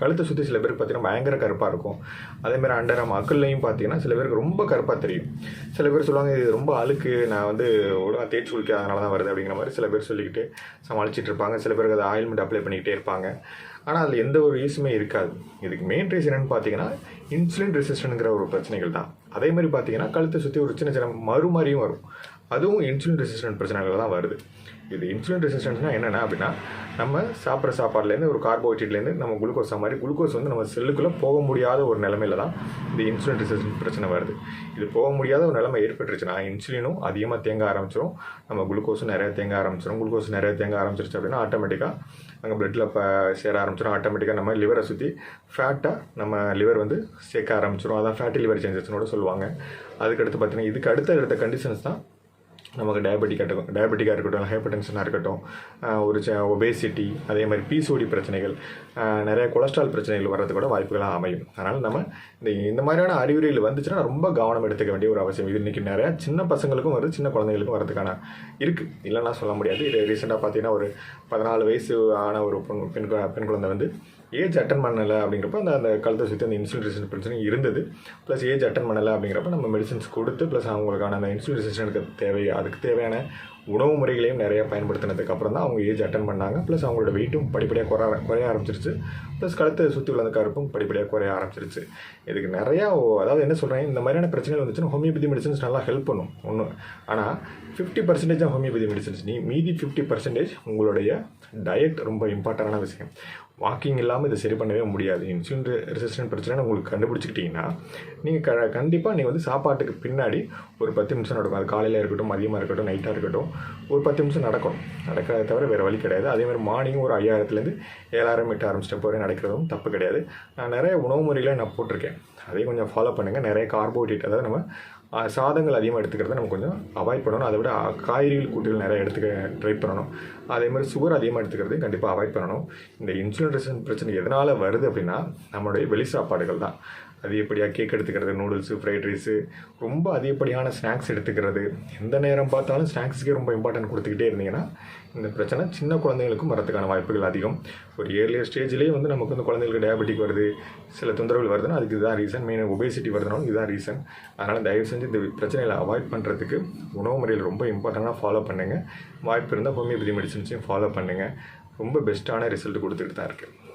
கழுத்தை சுற்றி சில பேருக்கு பார்த்தீங்கன்னா பயங்கர கருப்பாக இருக்கும். அதேமாதிரி அண்டர் ஆம் அக்கல்லையும் பார்த்தீங்கன்னா சில பேருக்கு ரொம்ப கருப்பாக தெரியும். சில பேர் சொல்லுவாங்க இது ரொம்ப அழுக்கு நான் வந்து ஒழுங்காக தேய்ச்சி குளிக்க அதனால தான் வருது அப்படிங்கிற மாதிரி சில பேர் சொல்லிக்கிட்டு சமாளிச்சிட்டு இருப்பாங்க. சில பேருக்கு அதை ஆயில்மெண்ட் அப்ளை பண்ணிக்கிட்டே இருப்பாங்க. ஆனால் அதில் எந்த ஒரு யூஸுமே இருக்காது. இதுக்கு மெயின் ரீசன் என்னன்னு பார்த்தீங்கன்னா இன்சுலின் ரெசிஸ்டன்ட்ங்கிற ஒரு பிரச்சனைகள் தான். அதே மாதிரி பார்த்தீங்கன்னா கழுத்தை சுற்றி ஒரு சின்ன சின்ன மறு மாதிரியும் வரும். அதுவும் இன்சுலின் ரெசிஸ்டன்ட் பிரச்சனைகள் தான் வருது. இது இன்சுலின் ரெசிஸ்டன்ஸ்னால் என்னென்ன அப்படின்னா நம்ம சாப்பிட்ற சாப்பாடுலேருந்து ஒரு கார்போஹைட்ரேட்லேருந்து நம்ம குளுக்கோஸ் மாதிரி குளுக்கோஸ் வந்து நம்ம செல்லுக்குள்ளே போக முடியாத ஒரு நிலமையில தான் இந்த இன்சுலின் ரெசிஸ்டன்ட் பிரச்சனை வருது. இது போக முடியாத ஒரு நிலைமை ஏற்பட்டுருச்சுன்னா இன்சுலினும் அதிகமாக தேங்க ஆரம்பிச்சிடும் நம்ம குளுக்கோஸும் நிறைய தேங்க ஆரம்பிச்சிடும் குளுக்கோஸ் நிறைய தேங்க ஆரம்பிச்சிருச்சு அப்படின்னா ஆட்டோமேட்டிக்காக அங்கே பிளட்டில் இப்போ சேர ஆரம்பிச்சிடும் ஆட்டோமேட்டிக்காக நம்ம லிவரை சுற்றி ஃபேட்டாக நம்ம லிவர் வந்து சேர்க்க ஆரம்பிச்சிடும் அதான் ஃபேட்டி லிவர் சேஞ்சஸ்னோட சொல்லுவாங்க. அதுக்கடுத்து பார்த்தீங்கன்னா இதுக்கு அடுத்த அடுத்த கண்டிஷன்ஸ் தான் நமக்கு டயபெட்டிக் இருக்கட்டும் டயபெட்டிக்காக இருக்கட்டும் ஹைப்பர் டென்ஷனாக இருக்கட்டும் ஆஹ் ஒரு ஒபேசிட்டி அதே மாதிரி பிசோடி பிரச்சனைகள் நிறைய கொலஸ்ட்ரால் பிரச்சனைகள் வர்றது கூட வாய்ப்புகளாக அமையும். அதனால் நம்ம இந்த இந்த மாதிரியான அறிகுறிகள் வந்துச்சுன்னா ரொம்ப கவனம் எடுத்துக்க வேண்டிய ஒரு அவசியம். இது இன்றைக்கி நிறையா சின்ன பசங்களுக்கும் வருது சின்ன குழந்தைகளுக்கும் வரதுக்கான இருக்குது இல்லைன்னா சொல்ல முடியாது. இது ரீசெண்டாக பார்த்தீங்கன்னா ஒரு பதினாலு வயசு ஆன ஒரு பெண் பெண் பெண் குழந்தை வந்து ஏஜ் அட்டன் பண்ணலை அப்படிங்கிறப்ப அந்த அந்த கழுத்தை சுற்றி அந்த இன்சுலின் ரெசிஸ்டன்ட் பிரச்சனை இருந்தது. ப்ளஸ் ஏஜ் அட்டன் பண்ணலை அப்படிங்கிறப்ப நம்ம மெடிசன்ஸ் கொடுத்து ப்ளஸ் அவங்களுக்கான அந்த இன்சுலின் ரெசிஸ்டன்ட்க்கு தேவை அதுக்கு தேவையான உணவு முறைகளையும் நிறைய பயன்படுத்தினதுக்கு அப்புறம் தான் அவங்க ஏஜ் அட்டன் பண்ணாங்க. ப்ளஸ் அவங்களோட வெயிட்டும் படிப்படியாக குறைய குறைய ஆரம்பிச்சிருச்சு. ப்ளஸ் கழுத்தை சுற்றி உள்ள கருப்பும் படிப்படியாக குறைய ஆரம்பிச்சிருச்சு. இதுக்கு நிறையா ஓ- அதாவது என்ன சொல்கிறேன் இந்த மாதிரியான பிரச்சனைகள் வந்துச்சுன்னா ஹோமியோபதி மெடிசன்ஸ் நல்லா ஹெல்ப் பண்ணும். ஒன்று ஆனால் ஃபிஃப்டி பர்சன்டேஜ் தான் ஹோமியோபதி மெடிசன்ஸ் நீ மீதி ஃபிஃப்டி பர்சன்டேஜ் உங்களுடைய டயட் ரொம்ப இம்பார்ட்டண்டான விஷயம். வாக்கிங் இல்லாமல் இதை சரி பண்ணவே முடியாது. இன்சுலின் ரெசிஸ்டன்ட் பிரச்சனை உங்களுக்கு கண்டுபிடிச்சிக்கிட்டிங்கன்னா நீங்கள் க கண்டிப்பாக நீங்கள் வந்து சாப்பாட்டுக்கு பின்னாடி ஒரு பத்து நிமிஷம் நடக்கும். அது காலையில் இருக்கட்டும் மதியமாக இருக்கட்டும் நைட்டாக இருக்கட்டும் ஒரு பத்து நிமிஷம் நடக்கணும். நடக்கிறத தவிர வேறு வழி கிடையாது. அதேமாதிரி மார்னிங் ஒரு ஐயாயிரத்துலேருந்து ஏழாயிரம் எட்டாயிரம் ஸ்டெப் வரை நடக்கிறதும் தப்பு கிடையாது. நான் நிறைய உணவு முறைகளை நான் போட்டிருக்கேன். அதையும் கொஞ்சம் ஃபாலோ பண்ணுங்கள் நிறைய கார்போஹைட்ரேட் அதாவது நம்ம சாதங்கள் அதிகமாக எடுத்துக்கிறத நம்ம கொஞ்சம் அவாய்ட் பண்ணணும். அதை விட காய்கறிகள் கூட்டுகள் நிறைய எடுத்துக்க ட்ரை பண்ணணும். அதே மாதிரி சுகர் அதிகமாக எடுத்துக்கிறது கண்டிப்பாக அவாய்ட் பண்ணணும். இந்த இன்சுலின் ரெசன் பிரச்சனை எதனால் வருது அப்படின்னா நம்மளுடைய வெளி சாப்பாடுகள் தான். அதிகப்படியாக கேக் எடுத்துக்கிறது நூடுல்ஸு ஃப்ரைட் ரைஸு ரொம்ப அதிகப்படியான ஸ்நாக்ஸ் எடுத்துக்கிறது. எந்த நேரம் பார்த்தாலும் ஸ்நாக்ஸுக்கே ரொம்ப இம்பார்ட்டன்ட் கொடுத்துக்கிட்டே இருந்தீங்கன்னா இந்த பிரச்சனை சின்ன குழந்தைங்களுக்கும் வரதுக்கான வாய்ப்புகள் அதிகம். ஒரு ஏர்லியர் ஸ்டேஜ்லேயே வந்து நமக்கு வந்து குழந்தைங்களுக்கு டயபெட்டிக் வருது சில தொந்தரவுகள் வருதுன்னா அதுக்கு தான் ரீசன் ரீசன் மெயின் ஒபேசிட்டி வருதுனாலும் இதுதான் ரீசன் அதனால் தயவு செஞ்சு இந்த பிரச்சனைகளை அவாய்ட் பண்ணுறதுக்கு உணவு முறையில் ரொம்ப இம்பார்ட்டண்ட்டாக ஃபாலோ பண்ணுங்கள் வாய்ப்பு இருந்தால் ஹோமியோபதி மெடிசன்ஸையும் ஃபாலோ பண்ணுங்கள் ரொம்ப பெஸ்ட்டான ரிசல்ட் கொடுத்துட்டு தான் இருக்குது